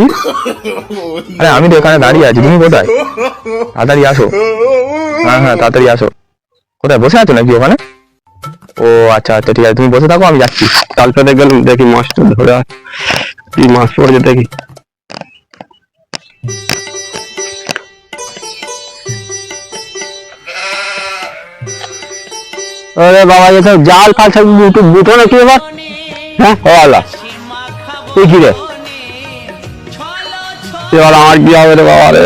দেখি আরে, আমি তো এখানে দাঁড়িয়ে আছি, তুমি কোথায়? তাড়াতাড়ি আসো। হ্যাঁ হ্যাঁ তাড়াতাড়ি আসো। কোথায়, বসে আছো নাকি ওখানে? ও আচ্ছা আচ্ছা ঠিক আছে, তুমি বসে থাকো, আমি যাচ্ছি। কালকে দেখলাম দেখি মাছটা ধরে কি মাছ পড়েছে দেখি। আরে বাবা এটা জাল ফাল সব দুটো দুটো নাকি এবার? হ্যাঁ ও আল্লাহ। কি রে? এবার আমার কি হবে রে বাবা রে?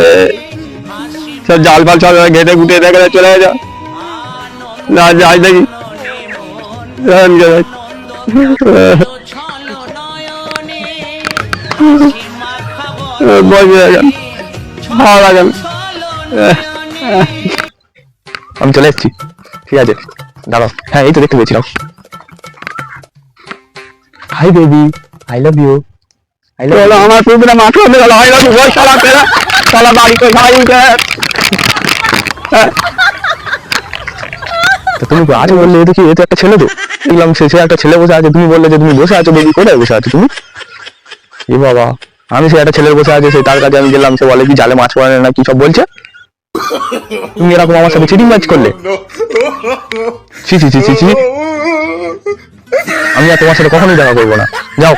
সব জাল ফাল সব ঘেটে গুটে দেখে চলে যা। না, যাই দেখি। আমি চলে এসছি। ঠিক আছে। দাঁড়াও। হ্যাঁ এই তো দেখতে পেয়েছিলাম। Hi baby I love you love আমার পুকুরে মাছ হতে গেল হয় ওই শালা পেরা শালা বাড়ি করে তো তুমি আজ বললে এ তো কি তো একটা ছেলে তো। দেখলাম সে একটা ছেলে বসে আছে, তুমি বললে যে তুমি বসে আছো বেবি কোথায় বসে আছো তুমি? এ বাবা, আমি সে একটা ছেলের বসে আছে, সে তার কাছে আমি গেলাম, সে বলে কি জালে মাছ পড়ে না কি সব বলছে? তুমি এরকম আমার সাথে চিটিং ম্যাচ করলে? ছি ছি ছি ছি। আমি আর তোমার সাথে কখনোই দেখা করব না। যাও।